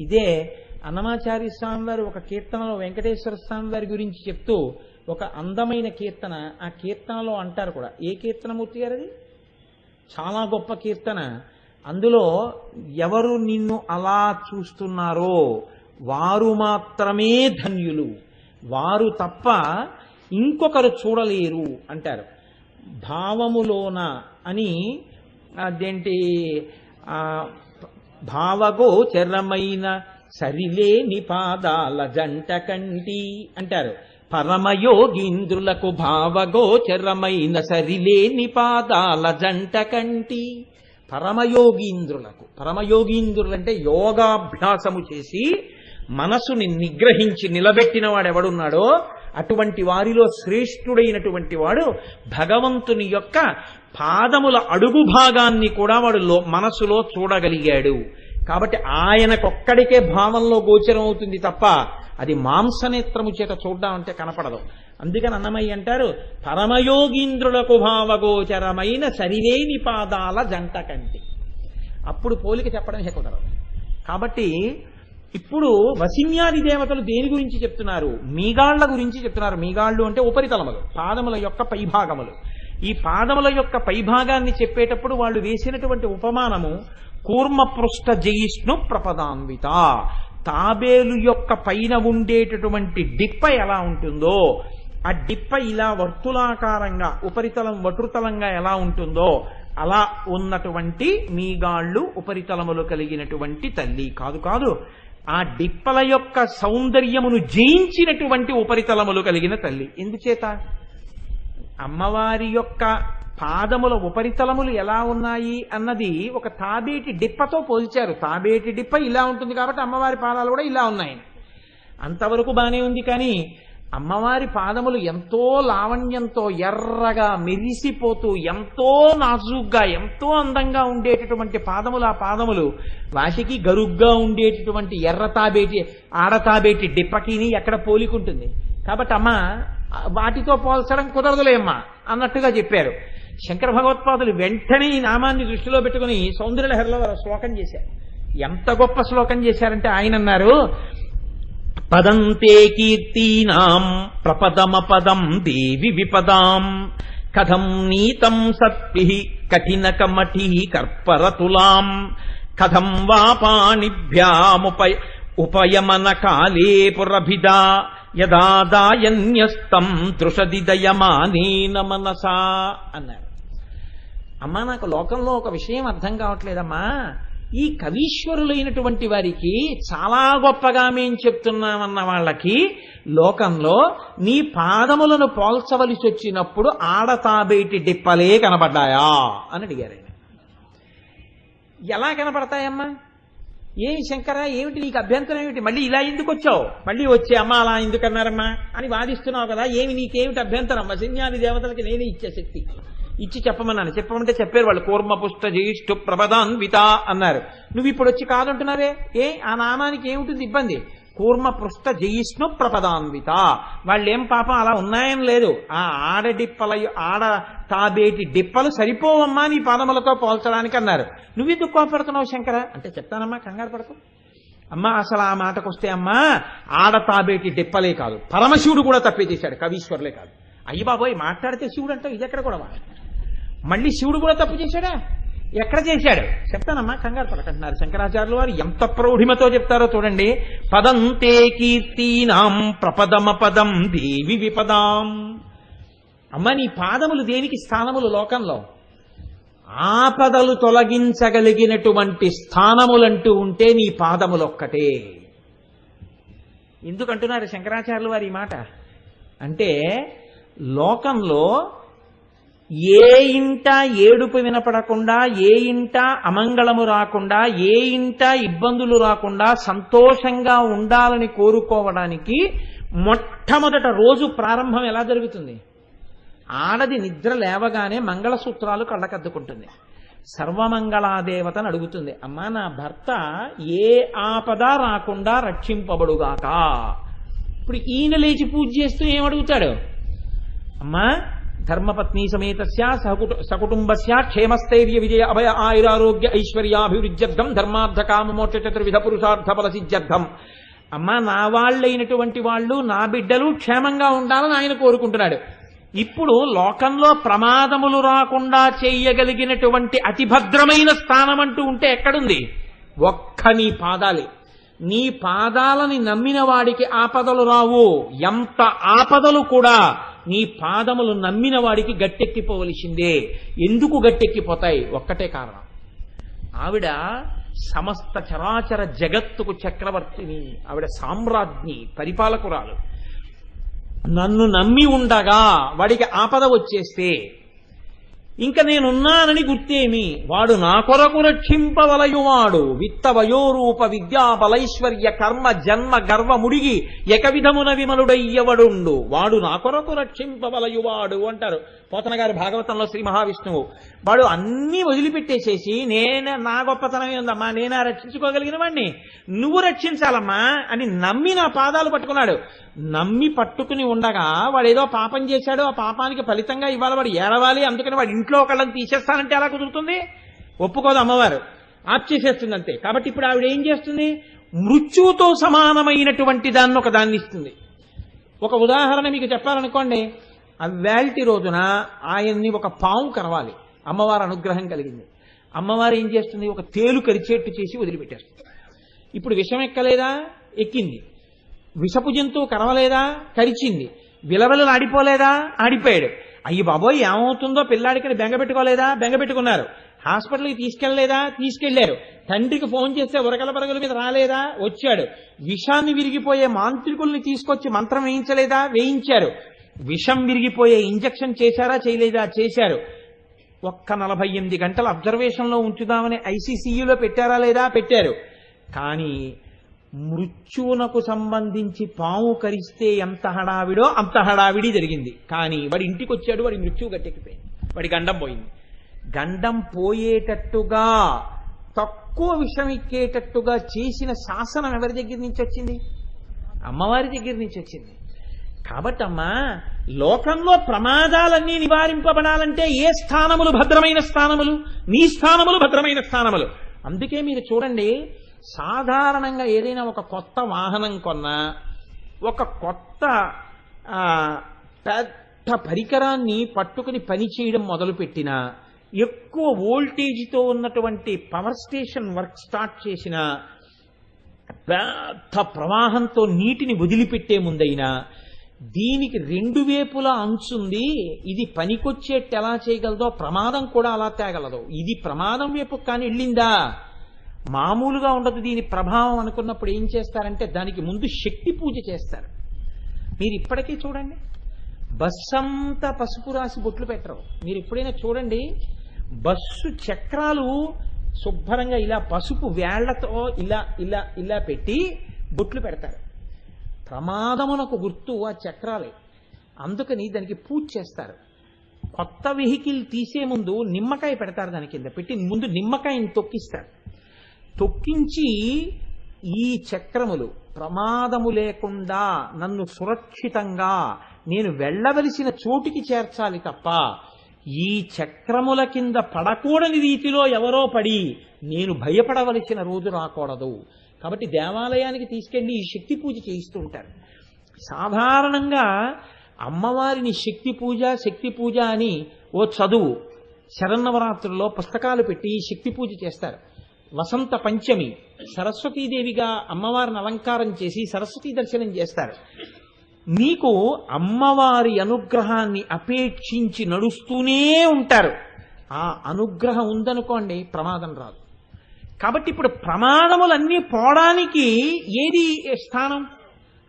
ఇదే అన్నమాచార్య స్వామి వారు ఒక కీర్తనలో వెంకటేశ్వర స్వామి వారి గురించి చెప్తూ ఒక అందమైన కీర్తన ఆ కీర్తనలో అంటారు కూడా. ఏ కీర్తనమూర్తి గారు అది? చాలా గొప్ప కీర్తన. అందులో ఎవరు నిన్ను అలా చూస్తున్నారో వారు మాత్రమే ధన్యులు. వారు తప్ప ఇంకొకరు చూడలేరు అంటారు. భావములోన అని అదేంటి భావగోచరమైన సరిలేని పాదాల జంట కంటి అంటారు. పరమయోగీంద్రులకు భావగోచరమైన సరిలేని పాదాల జంట కంటి పరమయోగీంద్రులకు. పరమయోగీంద్రులు అంటే యోగాభ్యాసము చేసి మనసుని నిగ్రహించి నిలబెట్టిన వాడెవడున్నాడో అటువంటి వారిలో శ్రేష్ఠుడైనటువంటి వాడు భగవంతుని యొక్క పాదముల అడుగు భాగాన్ని కూడా వాడు లో- మనసులో చూడగలిగాడు. కాబట్టి ఆయనకొక్కడికే భావంలో గోచరం అవుతుంది తప్ప అది మాంసనేత్రము చేత చూడ్డామంటే కనపడదు. అందుకని అన్నమయ్య అంటారు పరమయోగీంద్రులకు భావగోచరమైన సరివేని పాదాల జంట కంటి. అప్పుడు పోలిక చెప్పడం కుదరదు కాబట్టి ఇప్పుడు వసిన్యాది దేవతలు దేని గురించి చెప్తున్నారు? మీగాళ్ళ గురించి చెప్తున్నారు. మీగాళ్ళు అంటే ఉపరితలములు పాదముల యొక్క పైభాగములు. ఈ పాదముల యొక్క పైభాగాన్ని చెప్పేటప్పుడు వాళ్ళు వేసినటువంటి ఉపమానము కూర్మపృష్ఠ జయిష్ణు ప్రపదాన్విత. తాబేలు యొక్క పైన ఉండేటటువంటి డిప్ప ఎలా ఉంటుందో ఆ డిప్ప ఇలా వర్తులాకారంగా ఉపరితలం వటుతలంగా ఎలా ఉంటుందో అలా ఉన్నటువంటి మీగాళ్ళు ఉపరితలములు కలిగినటువంటి తల్లి. కాదు కాదు. ఆ డిప్పల యొక్క సౌందర్యమును జయించినటువంటి ఉపరితలములు కలిగిన తల్లి. ఎందుచేత? అమ్మవారి యొక్క పాదముల ఉపరితలములు ఎలా ఉన్నాయి అన్నది ఒక తాబేటి డిప్పతో పోల్చారు. తాబేటి డిప్ప ఇలా ఉంటుంది కాబట్టి అమ్మవారి పాదాలు కూడా ఇలా ఉన్నాయి. అంతవరకు బానే ఉంది కానీ అమ్మవారి పాదములు ఎంతో లావణ్యంతో ఎర్రగా మెరిసిపోతూ ఎంతో నాజుగ్గా ఎంతో అందంగా ఉండేటటువంటి పాదములు ఆ పాదములు వాటికి గరుగ్గా ఉండేటటువంటి ఎర్ర తాబేటి ఆడ తాబేటి డిప్పకిని ఎక్కడ పోలికుంటుంది. కాబట్టి అమ్మ వాటితో పోల్చడం కుదరదులే అమ్మా అన్నట్టుగా చెప్పారు. శంకర భగవత్పాదులు వెంటనే ఈ నామాన్ని దృష్టిలో పెట్టుకుని సౌందర్యలహరిలో శ్లోకం చేశారు. ఎంత గొప్ప శ్లోకం చేశారంటే ఆయన అన్నారు పదంతే కీర్తీనాం ప్రపదమపదం దేవి విపదాం. కథం నీతం సత్పి కఠిన కమఠీ కర్పరతులాం. కథం వా పాణిభ్యాముపయ ఉపయమన కాలే పురభిదా యదాదాయన్యస్తం దృషదిదయమానేన మనసా అన్నాడు అమ్మా నాకు లోకంలో ఒక విషయం అర్థం కావట్లేదమ్మా. ఈ కవీశ్వరులైనటువంటి వారికి చాలా గొప్పగా మేం చెప్తున్నామన్న వాళ్ళకి లోకంలో నీ పాదములను పోల్చవలసి వచ్చినప్పుడు ఆడతాబేటి డిప్పలే కనబడ్డాయా అని అడిగారు ఆయన. ఎలా కనపడతాయమ్మా ఏమి శంకర ఏమిటి నీకు అభ్యంతరం ఏమిటి? మళ్ళీ ఇలా ఎందుకు వచ్చావు? మళ్ళీ వచ్చి అమ్మ అలా ఎందుకన్నారమ్మా? అని వాదిస్తున్నావు కదా ఏమి నీకేమిటి అభ్యంతరం? వసిన్యాది దేవతలకి నేనే ఇచ్చే శక్తి. ఇచ్చి చెప్పమన్నాను. చెప్పమంటే చెప్పారు వాళ్ళు. కూర్మ పుష్ట జ్యేష్ఠు ప్రబదాన్విత అన్నారు. నువ్వు ఇప్పుడు వచ్చి కాదంటున్నావే? ఏ? ఆ నామానికి ఏముంటుంది? ఇబ్బంది. కూర్మ పృష్ఠ జయిష్ణు ప్రపదాన్విత. వాళ్ళేం పాపం అలా ఉన్నాయని లేదు. ఆ ఆడడిప్పల ఆడ తాబేటి డిప్పలు సరిపోవమ్మా నీ పాదములతో పోల్చడానికి అన్నారు. నువ్వెందుకు కోపడుతున్నావు శంకర? అంటే చెప్తానమ్మా కంగారు పడకు. అమ్మా అసలు ఆ మాటకు వస్తే అమ్మా ఆడ తాబేటి డిప్పలే కాదు. పరమశివుడు కూడా తప్పే చేశాడు కవీశ్వరులే కాదు. అయ్యి బాబోయ్ మాట్లాడితే శివుడు అంటే ఇది ఎక్కడ కూడా మళ్ళీ శివుడు కూడా తప్పు చేశాడా? ఎక్కడ చేశాడు? చెప్తానమ్మా కంగారు పడకంటున్నారు. శంకరాచార్యుల వారు ఎంత ప్రౌఢిమతో చెప్తారో చూడండి. పదంతే కీర్తీనాం ప్రపదమ పదం దేవి విపదాం. అమ్మ నీ పాదములు దేనికి స్థానములు లోకంలో? ఆపదలు తొలగించగలిగినటువంటి స్థానములంటూ ఉంటే నీ పాదములొక్కటే. ఎందుకంటున్నారు శంకరాచార్యుల వారి మాట? అంటే లోకంలో ఏ ఇంట ఏడుపు వినపడకుండా ఏ ఇంట అమంగళము రాకుండా ఏ ఇంట ఇబ్బందులు రాకుండా సంతోషంగా ఉండాలని కోరుకోవడానికి మొట్టమొదట రోజు ప్రారంభం ఎలా జరుగుతుంది? ఆడది నిద్ర లేవగానే మంగళసూత్రాలు కళ్ళకద్దుకుంటుంది. సర్వమంగళాదేవతను అడుగుతుంది అమ్మా నా భర్త ఏ ఆపద రాకుండా రక్షింపబడుగాక? ఇప్పుడు ఈయన లేచి పూజ చేస్తూ ఏమడుగుతాడు? అమ్మా ధర్మపత్ని సమేతస్య సహకుటు సకుటుంబస్య క్షేమస్థైర్య విజయ అభయ ఆయురారోగ్య ఐశ్వర్యాభివృద్ధ్యర్థం ధర్మార్థ కామమోక్ష చతుర్విధ పురుషార్థ ఫలసిద్ధ్యర్థం అమ్మ నా వాళ్ళైనటువంటి వాళ్ళు నా బిడ్డలు క్షేమంగా ఉండాలని ఆయన కోరుకుంటున్నాడు. ఇప్పుడు లోకంలో ప్రమాదములు రాకుండా చేయగలిగినటువంటి అతి భద్రమైన స్థానం అంటూ ఉంటే ఎక్కడుంది? ఒక్క నీ పాదాలే. నీ పాదాలని నమ్మిన వాడికి ఆపదలు రావు. ఎంత ఆపదలు కూడా నీ పాదములు నమ్మిన వాడికి గట్టెక్కిపోవలసిందే. ఎందుకు గట్టెక్కిపోతాయి? ఒక్కటే కారణం. ఆవిడ సమస్త చరాచర జగత్తుకు చక్రవర్తిని ఆవిడ సామ్రాజ్ఞి పరిపాలకురాలు. నన్ను నమ్మి ఉండగా వాడికి ఆపద వచ్చేస్తే ఇంక నేనున్నానని గుర్తేమి? వాడు నా కొరకు రక్షింపవలయువాడు. విత్త వయోరూప విద్యా బలైశ్వర్య కర్మ జన్మ గర్వ ముడిగి ఏకవిధమున విమలుడయ్యవడుండు. వాడు నా కొరకు రక్షింపవలయువాడు అంటారు. పోతన గారి భాగవతంలో శ్రీ మహావిష్ణువు వాడు అన్నీ వదిలిపెట్టేసేసి నేనే నా గొప్పతనం ఉందమ్మా నేనా రక్షించుకోగలిగిన వాడిని నువ్వు రక్షించాలమ్మా అని నమ్మి నా పాదాలు పట్టుకున్నాడు. నమ్మి పట్టుకుని ఉండగా వాడు ఏదో పాపం చేశాడు. ఆ పాపానికి ఫలితంగా ఇవాళ వాడు ఏడవాలి. అందుకని వాడు ఇంట్లో ఒకళ్ళని తీసేస్తానంటే ఎలా కుదురుతుంది? ఒప్పుకోదు అమ్మవారు. ఆప్ చేసేస్తుంది అంతే కాబట్టి ఇప్పుడు ఆవిడ ఏం చేస్తుంది? మృత్యువుతో సమానమైనటువంటి దాన్ని ఒక దాన్ని ఇస్తుంది. ఒక ఉదాహరణ మీకు చెప్పాలనుకోండి. ఆ రోజున ఆయన్ని ఒక పాము కరవాలి. అమ్మవారు అనుగ్రహం కలిగింది. అమ్మవారు ఏం చేస్తుంది? ఒక తేలు కరిచేట్టు చేసి వదిలిపెట్టేస్తుంది. ఇప్పుడు విషం ఎక్కలేదా? ఎక్కింది. విషపు జంతువు కరవలేదా? కరిచింది. విలవిలలు ఆడిపోలేదా? ఆడిపోయాడు. అయ్యి బాబోయ్ ఏమవుతుందో పిల్లాడికి బెంగ పెట్టుకోలేదా? బెంగ పెట్టుకున్నారు. హాస్పిటల్కి తీసుకెళ్ళలేదా తీసుకెళ్ళారు తండ్రికి ఫోన్ చేస్తే ఉరకల పరగల మీద రాలేదా? వచ్చాడు. విషాన్ని విరిగిపోయే మాంత్రికుల్ని తీసుకొచ్చి మంత్రం వేయించలేదా? వేయించారు. విషం విరిగిపోయే ఇంజక్షన్ చేశారా? చేయలేదా? చేశారు. ఒక్క నలభై ఎనిమిది గంటల అబ్జర్వేషన్లో ఉంచుదామని ఐసీసీయూలో పెట్టారా లేదా? పెట్టారు. కానీ మృత్యువునకు సంబంధించి పాము కరిస్తే ఎంత హడావిడో అంత హడావిడి జరిగింది. కానీ వాడి ఇంటికి వచ్చాడు వాడి మృత్యువు గట్టెక్కిపోయింది. వాడి గండం పోయింది. గండం పోయేటట్టుగా తక్కువ విషం ఎక్కేటట్టుగా చేసిన శాసనం ఎవరి దగ్గర నుంచి వచ్చింది? అమ్మవారి దగ్గర నుంచి వచ్చింది. కాబట్టమ్మా లోకంలో ప్రమాదాలన్నీ నివారింపబడాలంటే ఏ స్థానములు భద్రమైన స్థానములు? నీ స్థానములు భద్రమైన స్థానములు. అందుకే మీరు చూడండి సాధారణంగా ఏదైనా ఒక కొత్త వాహనం కొన్నా ఒక కొత్త పెద్ద పరికరాన్ని పట్టుకుని పని చేయడం మొదలుపెట్టినా ఎక్కువ వోల్టేజ్తో ఉన్నటువంటి పవర్ స్టేషన్ వర్క్ స్టార్ట్ చేసిన పెద్ద ప్రవాహంతో నీటిని వదిలిపెట్టే ముందైనా దీనికి రెండు వేపులా అంచుంది. ఇది పనికొచ్చేట్టు ఎలా చేయగలదో ప్రమాదం కూడా అలా తేగలదు. ఇది ప్రమాదం వైపు కానీ వెళ్ళిందా? మామూలుగా ఉండదు దీని ప్రభావం అనుకున్నప్పుడు ఏం చేస్తారంటే దానికి ముందు శక్తి పూజ చేస్తారు. మీరు ఇప్పటికీ చూడండి. బస్సు అంతా పసుపు రాసి బొట్లు పెట్టరు. మీరు ఎప్పుడైనా చూడండి బస్సు చక్రాలు శుభ్రంగా ఇలా పసుపు వేళ్ళతో ఇలా ఇలా ఇలా పెట్టి బొట్లు పెడతారు. ప్రమాదమునకు గుర్తు ఆ చక్రాలే. అందుకని దానికి పూజ చేస్తారు. కొత్త వెహికల్ తీసే ముందు నిమ్మకాయ పెడతారు దాని కింద. పెట్టి ముందు నిమ్మకాయని తొక్కిస్తారు. తొక్కించి ఈ చక్రములు ప్రమాదము లేకుండా నన్ను సురక్షితంగా నేను వెళ్ళవలసిన చోటికి చేర్చాలి తప్ప ఈ చక్రముల కింద పడకూడని రీతిలో ఎవరో పడి నేను భయపడవలసిన రోజు రాకూడదు. కాబట్టి దేవాలయానికి తీసుకెళ్ళి ఈ శక్తి పూజ చేయిస్తూ ఉంటారు. సాధారణంగా అమ్మవారిని శక్తి పూజ శక్తి పూజ అని ఓ చదువు శరన్నవరాత్రుల్లో పుస్తకాలు పెట్టి శక్తి పూజ చేస్తారు. వసంత పంచమి సరస్వతీదేవిగా అమ్మవారిని అలంకారం చేసి సరస్వతీ దర్శనం చేస్తారు. మీకు అమ్మవారి అనుగ్రహాన్ని అపేక్షించి నడుస్తూనే ఉంటారు. ఆ అనుగ్రహం ఉందనుకోండి ప్రమాదం రాదు. కాబట్టి ఇప్పుడు ప్రమాదములన్నీ పోవడానికి ఏది స్థానం?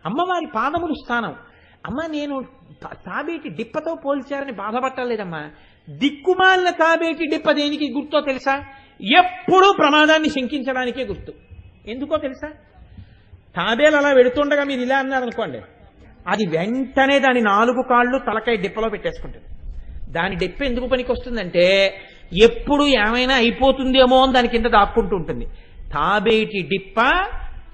అమ్మవారి పాదములు స్థానం. అమ్మ నేను తాబేటి డిప్పతో పోల్చారని బాధపట్టలేదమ్మా దిక్కుమాలిన తాబేటి డిప్ప దేనికి గుర్తో తెలుసా? ఎప్పుడూ ప్రమాదాన్ని శంకించడానికే గుర్తు. ఎందుకో తెలుసా? తాబేలు అలా వెడుతుండగా మీరు ఇలా అన్నారనుకోండి అది వెంటనే దాని నాలుగు కాళ్ళు తలకాయ డిప్పలో పెట్టేసుకుంటుంది. దాని డిప్ప ఎందుకు పనికి వస్తుందంటే ఎప్పుడు ఏమైనా అయిపోతుందేమో అని దాని కింద దాక్కుంటూ ఉంటుంది. తాబేటి డిప్ప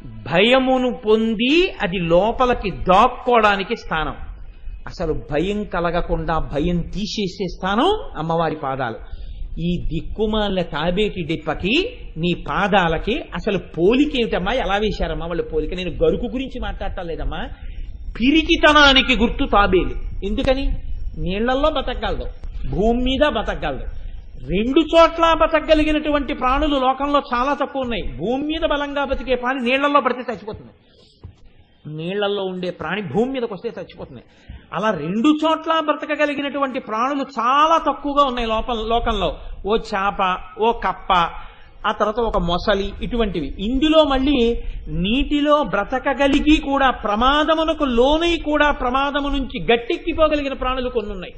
భయమును పొంది అది లోపలికి దాక్కోవడానికి స్థానం. అసలు భయం కలగకుండా భయం తీసేసే స్థానం అమ్మవారి పాదాలు. ఈ దిక్కుమాల తాబేటి డిప్పకి నీ పాదాలకి అసలు పోలికేమిటమ్మా ఎలా వేశారమ్మా వాళ్ళ పోలిక? నేను గరుకు గురించి మాట్లాడటం లేదమ్మా. పిరికితనానికి గుర్తు తాబేలు. ఎందుకని? నీళ్ళలో బతకగలదు. భూమి మీద బతకగలదు. రెండు చోట్ల బతకగలిగినటువంటి ప్రాణులు లోకంలో చాలా తక్కువ ఉన్నాయి. భూమి మీద బలంగా బతికే ప్రాణి నీళ్ళలో పడితే చచ్చిపోతుంది. నీళ్ళలో ఉండే ప్రాణి భూమి మీదకి వస్తే చచ్చిపోతుంది. అలా రెండు చోట్ల బ్రతకగలిగినటువంటి ప్రాణులు చాలా తక్కువగా ఉన్నాయి లోపల లోకంలో. ఓ చేప ఓ కప్ప ఆ తర్వాత ఒక మొసలి ఇటువంటివి. ఇందులో మళ్ళీ నీటిలో బ్రతకగలిగి కూడా ప్రమాదమునకు లోనై కూడా ప్రమాదము నుంచి గట్టెక్కిపోగలిగిన ప్రాణులు కొన్ని ఉన్నాయి